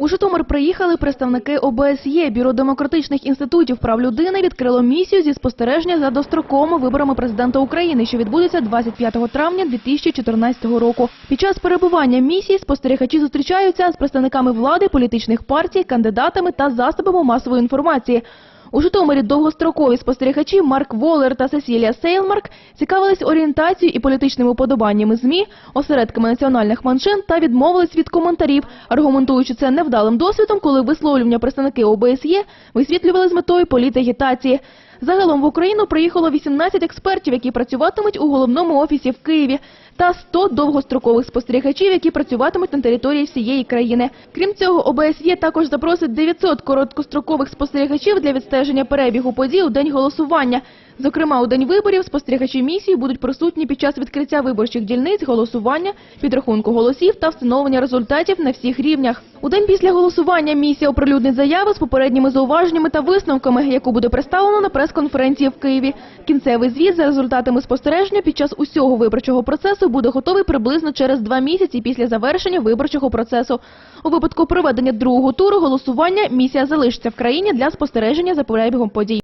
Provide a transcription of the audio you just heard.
У Житомир приїхали представники ОБСЄ. Бюро демократичних інститутів прав людини відкрило місію зі спостереження за достроковими виборами президента України, що відбудеться 25 травня 2014 року. Під час перебування місії спостерігачі зустрічаються з представниками влади, політичних партій, кандидатами та засобами масової інформації. У Житомирі довгострокові спостерігачі Марк Волер та Сесілія Сейлмарк цікавились орієнтацією і політичними уподобаннями ЗМІ, осередками національних меншин та відмовились від коментарів, аргументуючи це невдалим досвідом, коли висловлювання представники ОБСЄ висвітлювали з метою політагітації. Загалом в Україну приїхало 18 експертів, які працюватимуть у головному офісі в Києві, та 100 довгострокових спостерігачів, які працюватимуть на території всієї країни. Крім цього, ОБСЄ також запросить 900 короткострокових спостерігачів для відстеження перебігу подій у день голосування. Зокрема, у день виборів спостерігачі місії будуть присутні під час відкриття виборчих дільниць, голосування, підрахунку голосів та встановлення результатів на всіх рівнях. У день після голосування місія оприлюднить заяву з попередніми зауваженнями та висновками, яку буде представлено на прес-конференції в Києві. Кінцевий звіт за результатами спостереження під час усього виборчого процесу буде готовий приблизно через два місяці після завершення виборчого процесу. У випадку проведення другого туру голосування місія залишиться в країні для спостереження за перебігом подій.